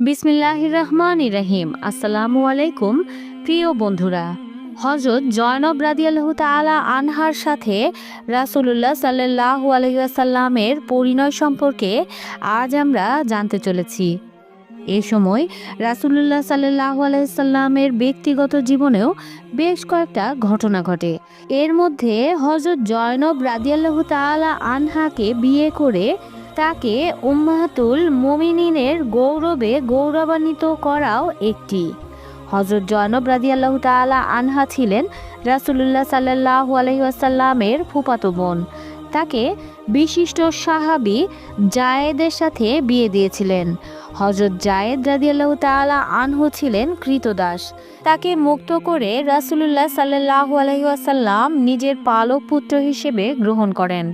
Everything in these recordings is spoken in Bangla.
বিসমিল্লাহ রহমান রহিম আসসালামু আলাইকুম প্রিয় বন্ধুরা। হজরত জয়নব রাদিয়াল্লাহু তাআলা আনহার সাথে রাসূলুল্লাহ সাল্লাল্লাহু আলাইহি ওয়াসাল্লামের পরিণয় সম্পর্কে আজ আমরা জানতে চলেছি। এ সময় রাসূলুল্লাহ সাল্লাহ আলাইহিসাল্লামের ব্যক্তিগত জীবনেও বেশ কয়েকটা ঘটনা ঘটে। এর মধ্যে হজরত জয়নব রাদিয়াল্লাহু তাআলা আনহাকে বিয়ে করে তাকে উম্মাহাতুল মোমিনিনের গৌরবে গৌরবান্বিত করাও একটি। হজরত জয়নব রাজিয়াল্লাহ তালা আনহা ছিলেন রাসুল্লাহ সাল্লাহ আলহিহাসাল্লামের ফুপাতো বোন। তাকে বিশিষ্ট সাহাবি জায়েদের সাথে বিয়ে দিয়েছিলেন। হজরত জায়েদ রাজিয়াল্লাহ তালা আনহু ছিলেন কৃতদাস। তাকে মুক্ত করে রাসুল্লাহ সাল্লাহ আলহিউসাল্লাম নিজের পালক পুত্র হিসেবে গ্রহণ করেন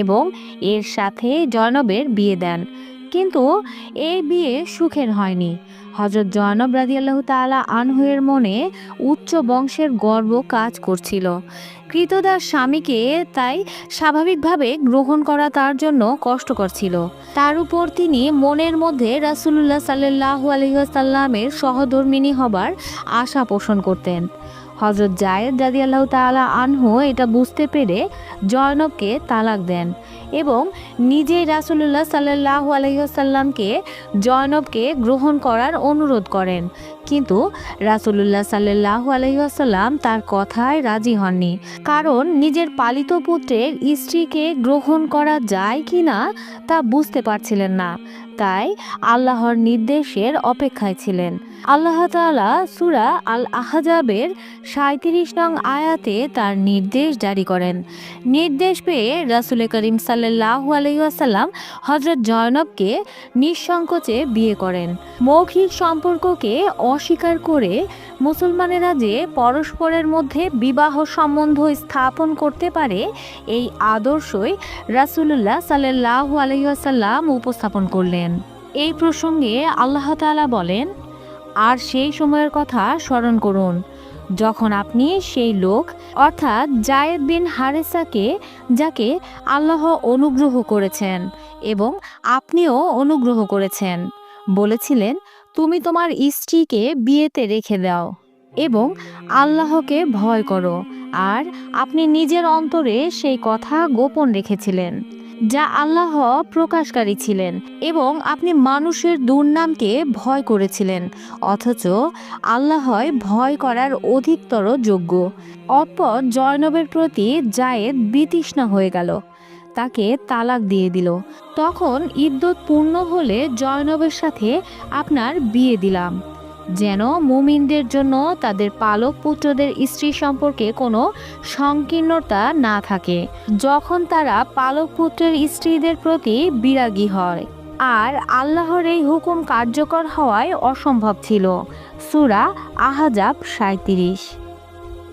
এবং এর সাথে জয়নবের বিয়ে দেন। কিন্তু এই বিয়ে সুখের হয়নি। হজরত জয়নব রাদিয়াল্লাহু তাআলা আনহুয়ের মনে উচ্চ বংশের গর্ব কাজ করছিল। কৃতদাস স্বামীকে তাই স্বাভাবিকভাবে গ্রহণ করা তার জন্য কষ্টকর ছিল। তার উপর তিনি মনের মধ্যে রাসূলুল্লাহ সাল্লাল্লাহু আলাইহি ওয়াসাল্লামের সহধর্মিণী হবার আশা পোষণ করতেন। হজরত জায়েদ আল্লাহ তালা আনহু এটা বুঝতে পেরে জয়নবকে তালাক দেন এবং নিজেই রাসূলুল্লাহ সাল্লাহ আলাইহি ওয়াসাল্লামকে জয়নবকে গ্রহণ করার অনুরোধ করেন। কিন্তু রাসূলুল্লাহ সাল্লাল্লাহু আলাইহি ওয়াসাল্লাম তার কথায় রাজি হননি। কারণ নিজের পালিত পুত্রের স্ত্রীকে গ্রহণ করা যায় কি না তা বুঝতে পারছিলেন না। তাই আল্লাহর নির্দেশের অপেক্ষায় ছিলেন। আল্লাহ তাআলা সুরা আল আহজাবের সাঁত্রিশ নং আয়াতে তার নির্দেশ জারি করেন। নির্দেশ পেয়ে রাসুল করিম সাল্লাল্লাহু আলাইহি ওয়াসাল্লাম হজরত জয়নবকে নিঃসংকোচে বিয়ে করেন। মৌখিক সম্পর্ককে অস্বীকার করে মুসলমানেরা যে পরস্পরের মধ্যে বিবাহ সম্বন্ধ স্থাপন করতে পারে, এই আদর্শই রাসূলুল্লাহ সাল্লাল্লাহু আলাইহি উপস্থাপন করলেন। এই প্রসঙ্গে আল্লাহ তাআলা বলেন, আর সেই সময়ের কথা স্মরণ করুন, যখন আপনি সেই লোক, অর্থাৎ জায়েদ বিন হারেসাকে, যাকে আল্লাহ অনুগ্রহ করেছেন এবং আপনিও অনুগ্রহ করেছেন, বলেছিলেন তুমি তোমার স্ত্রীকে বিয়েতে রেখে দাও এবং আল্লাহকে ভয় করো। আর আপনি নিজের অন্তরে সেই কথা গোপন রেখেছিলেন, যা আল্লাহ প্রকাশকারী ছিলেন এবং আপনি মানুষের দুর্নামকে ভয় করেছিলেন, অথচ আল্লাহয় ভয় করার অধিকতর যোগ্য। অপর জয়নবের প্রতি জায়েদ বিতৃষ্ণা হয়ে গেল। তাকে তালাক দিয়ে দিল। তখন ইদ্যত পূর্ণ হলে জয়নবের সাথে আপনার বিয়ে দিলাম। যেন মুমিনদের জন্য তাদের পালক পুত্রদের স্ত্রী সম্পর্কে কোনো সংকীর্ণতা না থাকে। যখন তারা পালক পুত্রের স্ত্রীদের প্রতি বিরাগী হয়। আর আল্লাহর এই হুকুম কার্যকর হওয়ায় অসম্ভব ছিল। সুরা আহাজাব সাঁত্রিশ